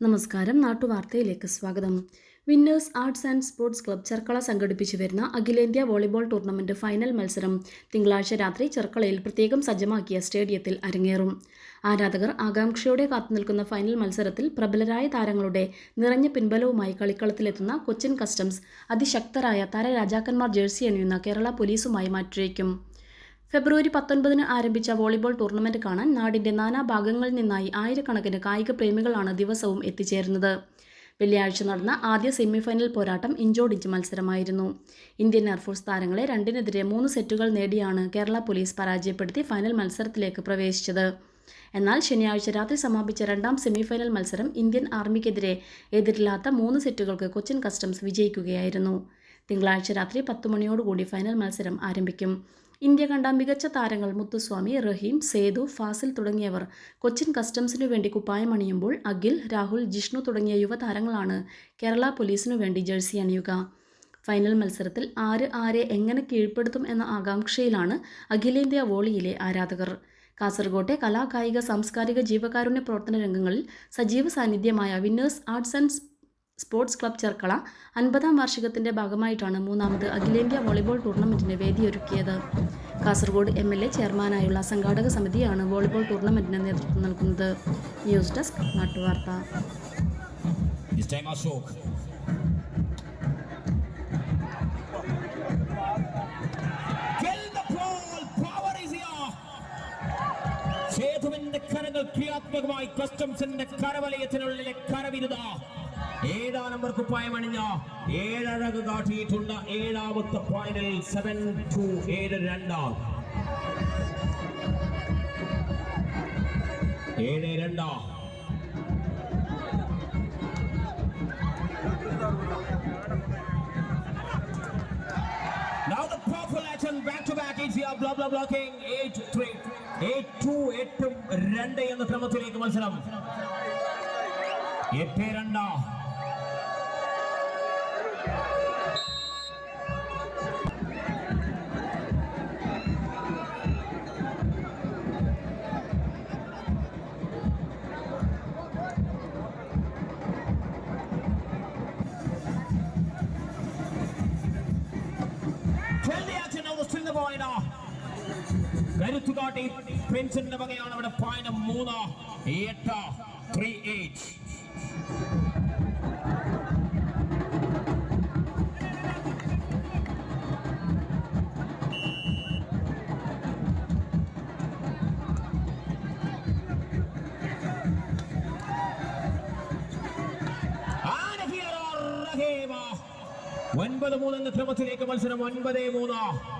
നമസ്കാരം നാട്ടുവാർത്തയിലേക്ക് സ്വാഗതം. Winners arts and sports club Cherkala സംഘടിപ്പിച്ചു വരുന്ന അഖിലേന്ത്യാ വോളിബോൾ ടൂർണമെന്റ് ഫൈനൽ മത്സരം തിങ്കളാഴ്ച രാത്രി ചെർക്കളയിൽ പ്രത്യേകം സജ്ജമാക്കിയ സ്റ്റേഡിയത്തിൽ അരങ്ങേറും. ആരാധകർ ആകാംക്ഷയോടെ കാത്തുനിൽക്കുന്ന ഫൈനൽ മത്സരത്തിൽ പ്രബലരായ താരങ്ങളുടെ നിറഞ്ഞ പിൻബലവുമായി കളിക്കളത്തിലെത്തുന്ന കൊച്ചിൻ കസ്റ്റംസ് അതിശക്തരായ താരരാജാക്കന്മാർ ജേഴ്സി അണിയുന്ന കേരള പോലീസുമായി മാറ്റുരയ്ക്കും ഫെബ്രുവരി പത്തൊൻപതിന് ആരംഭിച്ച വോളിബോൾ ടൂർണമെന്റ് കാണാൻ നാടിന്റെ നാനാഭാഗങ്ങളിൽ നിന്നായി ആയിരക്കണക്കിന് കായിക പ്രേമികളാണ് ദിവസവും എത്തിച്ചേരുന്നത്. വെള്ളിയാഴ്ച നടന്ന ആദ്യ സെമിഫൈനൽ പോരാട്ടം ഇഞ്ചോടിഞ്ച് മത്സരമായിരുന്നു. ഇന്ത്യൻ എയർഫോഴ്സ് താരങ്ങളെ രണ്ടിനെതിരെ മൂന്ന് സെറ്റുകൾ നേടിയാണ് കേരള പോലീസ് പരാജയപ്പെടുത്തി ഫൈനൽ മത്സരത്തിലേക്ക് പ്രവേശിച്ചത്. എന്നാൽ ശനിയാഴ്ച രാത്രി സമാപിച്ച രണ്ടാം സെമിഫൈനൽ മത്സരം ഇന്ത്യൻ ആർമിക്കെതിരെ എതിരില്ലാത്ത മൂന്ന് സെറ്റുകൾക്ക് കൊച്ചിൻ കസ്റ്റംസ് വിജയിക്കുകയായിരുന്നു. തിങ്കളാഴ്ച രാത്രി പത്ത് മണിയോടുകൂടി ഫൈനൽ മത്സരം ആരംഭിക്കും. ഇന്ത്യ കണ്ട മികച്ച താരങ്ങൾ മുത്തുസ്വാമി റഹീം സേതു ഫാസിൽ തുടങ്ങിയവർ. കൊച്ചിൻ കസ്റ്റംസിനു വേണ്ടി കുപ്പായമണിയുമ്പോൾ അഖിൽ രാഹുൽ ജിഷ്ണു തുടങ്ങിയ യുവതാരങ്ങളാണ് കേരള പോലീസിനു വേണ്ടി ജേഴ്സി അണിയുക. ഫൈനൽ മത്സരത്തിൽ ആര് ആരെ എങ്ങനെ കീഴ്പ്പെടുത്തും എന്ന ആകാംക്ഷയിലാണ് അഖിലേന്ത്യാ വോളിയിലെ ആരാധകർ. കാസർഗോട്ടെ കലാകായിക സാംസ്കാരിക ജീവകാരുണ്യ പ്രവർത്തന രംഗങ്ങളിൽ സജീവ സാന്നിധ്യമായ winners arts and sports club Cherkala അൻപതാം വാർഷികത്തിന്റെ ഭാഗമായിട്ടാണ് മൂന്നാമത് അഖിലേന്ത്യാ വോളിബോൾ ടൂർണമെന്റിന് വേദിയൊരുക്കിയത്. കാസർഗോഡ് എം എൽ എ ചെയർമാനായുള്ള സംഘാടക സമിതിയാണ് വോളിബോൾ ടൂർണമെന്റിന് നേതൃത്വം നൽകുന്നത്. News desk നാട്ടുവാർത്ത. സേതുവിന്റെ ക്രിയാത്മകമായി കസ്റ്റംസിന്റെ കരവലയത്തിനുള്ളിലെ കരവിരുത ഏഴാം നമ്പർ കുപ്പായം അണിഞ്ഞ ഏഴഴക് കാട്ടിയിട്ടുണ്ട് ഏഴാമത്തെ പോയിന്റിൽ സെവൻ ടു ഏഴ് രണ്ടാം ഏഴ് രണ്ടാം Now the powerful action back to back here. Blah blah blocking. 8 3 8 2 എട്ടും രണ്ട് എന്ന ക്രമത്തിലേക്ക് മത്സരം. എട്ട് രണ്ട്. കരുത്തു കാട്ടി പ്രിൻസിന്റെ വകയാണ് അവിടെ പോയിന്റ് മൂന്ന്. എട്ട്. ത്രീ എയ്റ്റ് ഒൻപത് മൂന്ന് എന്ന ക്രമത്തിലേക്ക് മത്സരം. ഒൻപത് മൂന്ന്.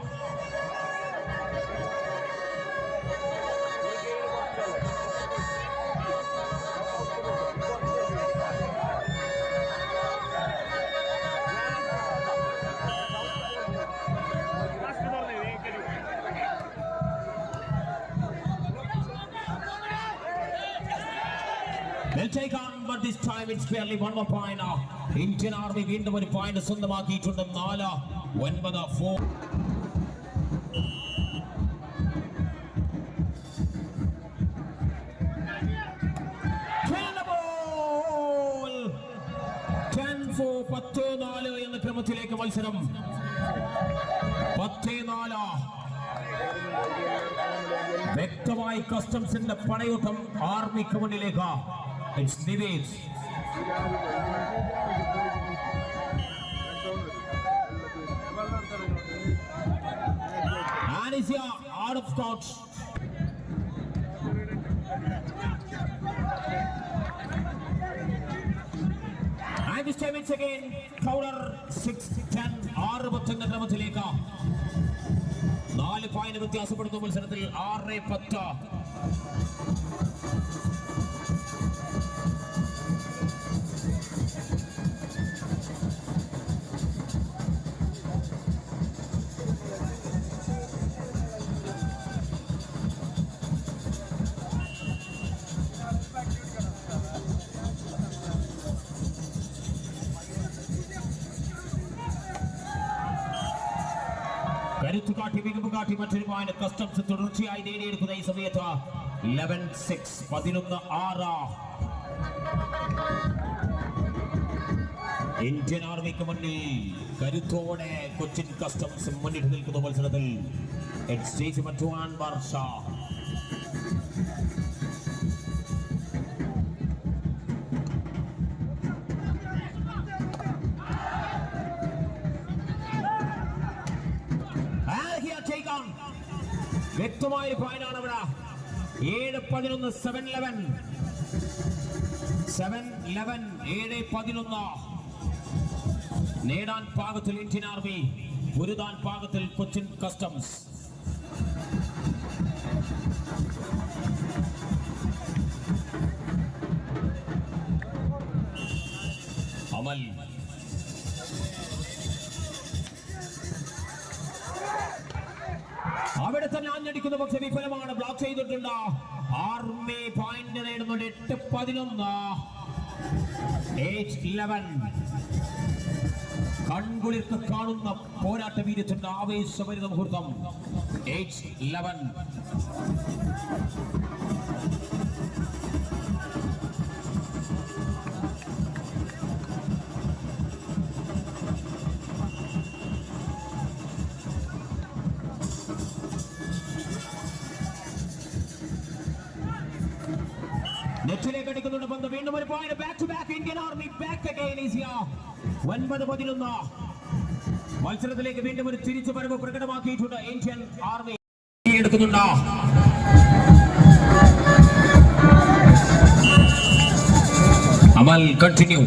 They'll take on, but this time. It's barely one more point. Indian army വീണ്ടും ഒരു പോയിന്റ് സ്വന്തമാക്കിയിട്ടുണ്ട്. നാല് ഒൻപത് ഫോർ പത്ത് നാല് എന്ന ക്രമത്തിലേക്ക് മത്സരം. പത്ത് നാല്. വ്യക്തമായി കസ്റ്റംസിന്റെ പടയോട്ടം ആർമിക്ക് മുന്നിലേക്ക്. It's Nived Anisha out of stocks. And this time it's again counter 6 10 ആറ് പത്ത് എന്ന ക്രമത്തിലേക്ക്. നാല് പോയിന്റ് വ്യത്യാസപ്പെടുന്ന മത്സരത്തിൽ. ആറ് പത്ത്. കരുത്തു കാട്ടി മികവ് കാട്ടി മറ്റൊരു പോയിന്റ് കസ്റ്റംസ് തുടർച്ചയായി നേടിയെടുക്കുന്ന ഈ സമയത്ത് ലെവൻ സിക്സ് പതിനൊന്ന് ആറ്. ഇന്ത്യൻ ആർമിക്ക് മുന്നിൽ കരുത്തോടെ കൊച്ചിൻ കസ്റ്റംസ് മുന്നിട്ട് നിൽക്കുന്ന മത്സരത്തിൽ വർഷ. വ്യക്തമായ പോയിന്റാണ് ഇവിടെ ഏഴ് പതിനൊന്ന് സെവൻ ലെവൻ സെവൻ ലെവൻ ഏഴ് പതിനൊന്ന്. നേടാൻ പാകത്തിൽ ഇന്ത്യൻ ആർമി ഒരുതാൻ പാകത്തിൽ കൊച്ചിൻ കസ്റ്റംസ്. അമൽ. അവിടെ തന്നെ ആഞ്ഞടിക്കുന്ന പക്ഷെ വിഫലമാണ്. ബ്ലോക്ക് ചെയ്തിട്ടുണ്ട്. ആർമി എട്ട് പതിനൊന്ന്. ഏജ് കൺകുളിർക്ക് കാണുന്ന പോരാട്ട വീര്യത്തിന്റെ ആവേശഭരിത മുഹൂർത്തം. ഏജ് ഇലവൻ നെറ്റിലേക്ക് എടുക്കുന്നുണ്ട് പന്ത്. വീണ്ടും ഒരു point back to back Indian army back again ഈസിയ ഒൻപത് പതിനൊന്ന്. മത്സരത്തിലേക്ക് വീണ്ടും ഒരു തിരിച്ചു വരവ് പ്രകടമാക്കിയിട്ടുണ്ട് ഇന്ത്യൻ ആർമി എടുക്കുന്നുണ്ട്? അമൽ കണ്ടിന്യൂ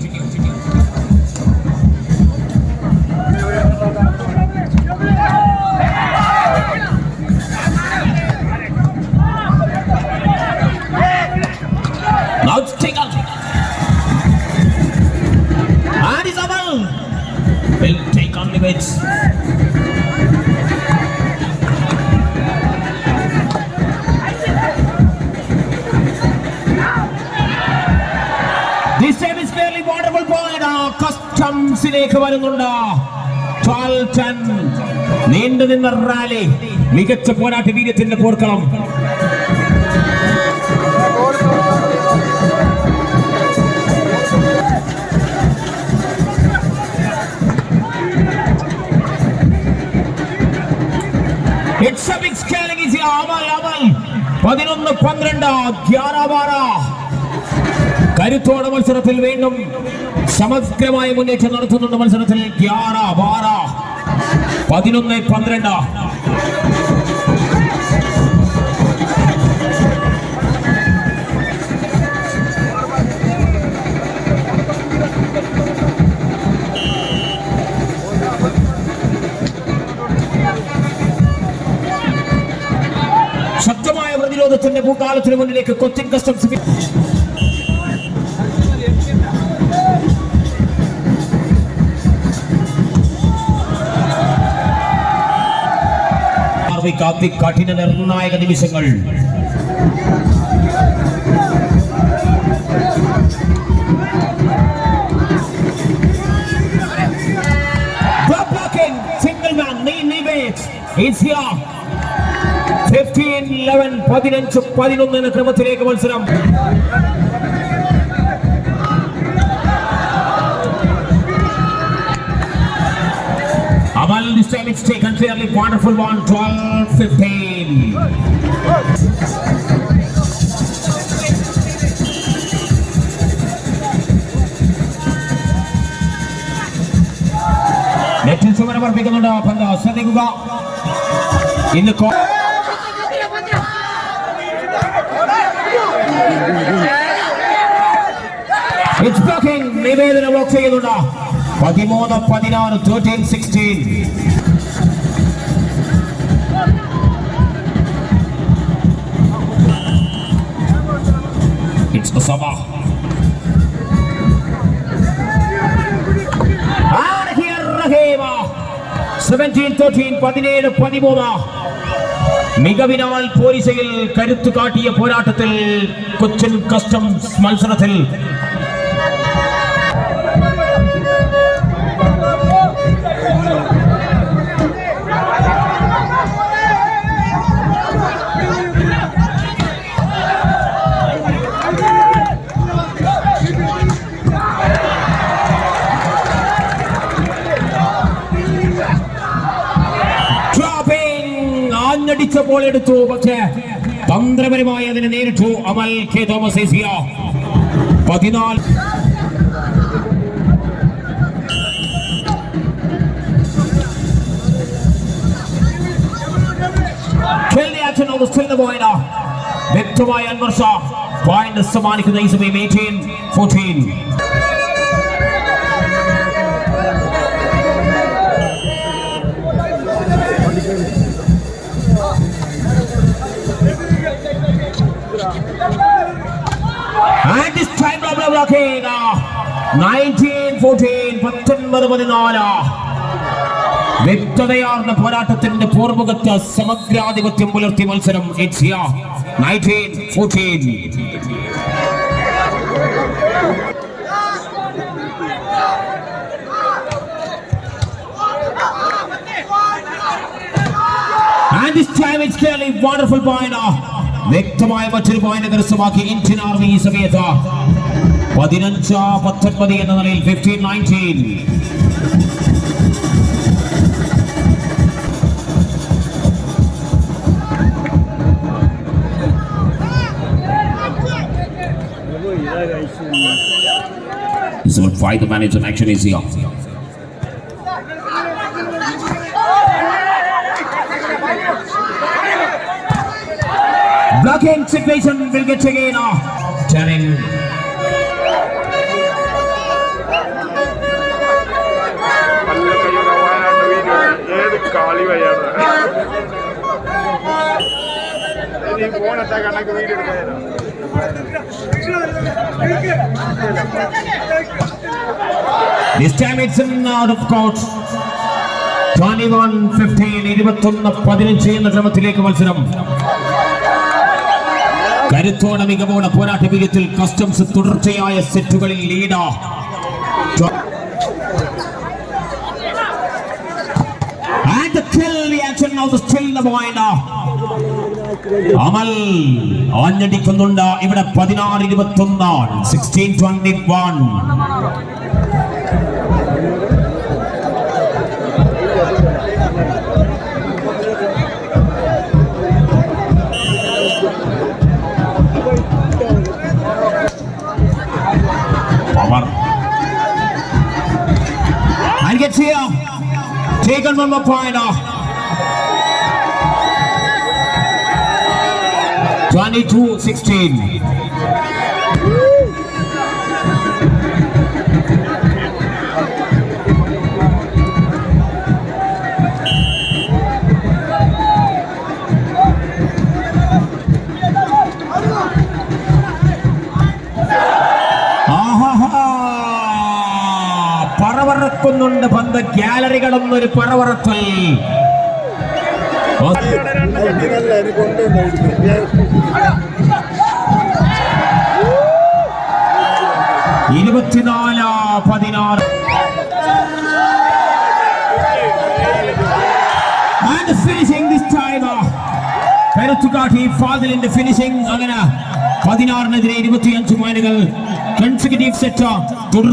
കസ്റ്റംസിലേക്ക് വരുന്നുണ്ട്. 12-10. നീണ്ടു നിന്ന റാലി. മികച്ച പോരാട്ട വീര്യത്തിന്റെ പോർക്കളം പന്ത്രണ്ട് a big കരുത്തോടെ മത്സരത്തിൽ വീണ്ടും സമഗ്രമായ മുന്നേറ്റം നടത്തുന്നുണ്ട് മത്സരത്തിൽ ഗ്യാറ ബാറ പതിനൊന്ന് പന്ത്രണ്ട്. ശക്തമായ പ്രതിരോധത്തിന്റെ പൂക്കാലത്തിന് മുന്നിലേക്ക് കൊച്ചിൻ കസ്റ്റംസ് It's here. 15, 11, 15, 11 എന്ന ക്രമത്തിലേക്ക് മത്സരം. Amal this time it's taken fairly wonderful one 12 15 നെറ്റിൽ സുമനമർപ്പിക്കുന്നുണ്ട് പന്ത് ശ്രദ്ധിക്കുക ഇന്ന് കോ- It's blocking. നിവേദന ബ്ലോക്ക് ചെയ്യുന്നുണ്ട് பதிமூணு பதினாறு thirteen sixteen It's Osama. And here Rahima. 17, 13, 17, 13. மிகவினால் போரிசையில் கருத்து காட்டிய போராட்டத்தில் கொச்சின் கஸ்டம்ஸ் மல்சரத்தில் ബോൾ എടുത്തു. പക്ഷേ തന്ത്രപരമായി അതിനെ നേരിട്ടു. അമൽ കെ തോമസ് ഏസിയ പതിനാല്. വ്യക്തമായ അൻവർഷ പോയിന്റ് സമ്മാനിക്കുന്ന ഈ സമയം എയ്റ്റീൻ ഫോർട്ടീൻ And ബ്ലോക്ക് ചെയ്യുക. നയന്റീൻ ഫോർട്ടീൻ പത്തൊൻപത് പതിനാല് വ്യക്തതയാർന്ന പോരാട്ടത്തിന്റെ പൂർവകത്ത് സമഗ്രാധിപത്യം പുലർത്തി മത്സരം Asia nineteen fourteen And this time it's. വ്യക്തമായ മറ്റൊരു പോയിന്റ് കരസ്ഥമാക്കി ഇന്ത്യൻ ആർമി ഈ സമയത്ത് പതിനഞ്ച് പത്തൊൻപത് എന്ന നിലയിൽ fifteen nineteen Zone 5, the manager action is here. Blocking situation will get again. uh, Turning. This time it's in out of court. 21 15 ഇരുപത്തൊന്ന് പതിനഞ്ച് എന്ന ക്രമത്തിലേക്ക് മത്സരം കരുത്തോടെ മികവോടെ പോരാട്ട വീര്യത്തിൽ കസ്റ്റംസ് തുടർച്ചയായ സെറ്റുകളിൽ ലീഡ. അമൽ ആഞ്ഞടിക്കുന്നുണ്ട്. ഇവിടെ പതിനാറ് ഇരുപത്തി ഒന്നാണ് sixteen twenty one gets here. Taken one more point off. 22 16. പറവറക്കുന്നുണ്ട് പന്ത് ഗ്യാലറികളൊന്നും ഒരു പറവറത്തൽ ഇരുപത്തിനാല് പതിനാറ്. കരുത്തുകാട്ടി ഫാദിലിന്റെ ഫിനിഷിംഗ് അങ്ങനെ പതിനാറിനെതിരെ ഇരുപത്തിയഞ്ച് പോയിന്റുകൾ കൺസിക്യൂട്ടീവ് സെറ്റ് തുടർ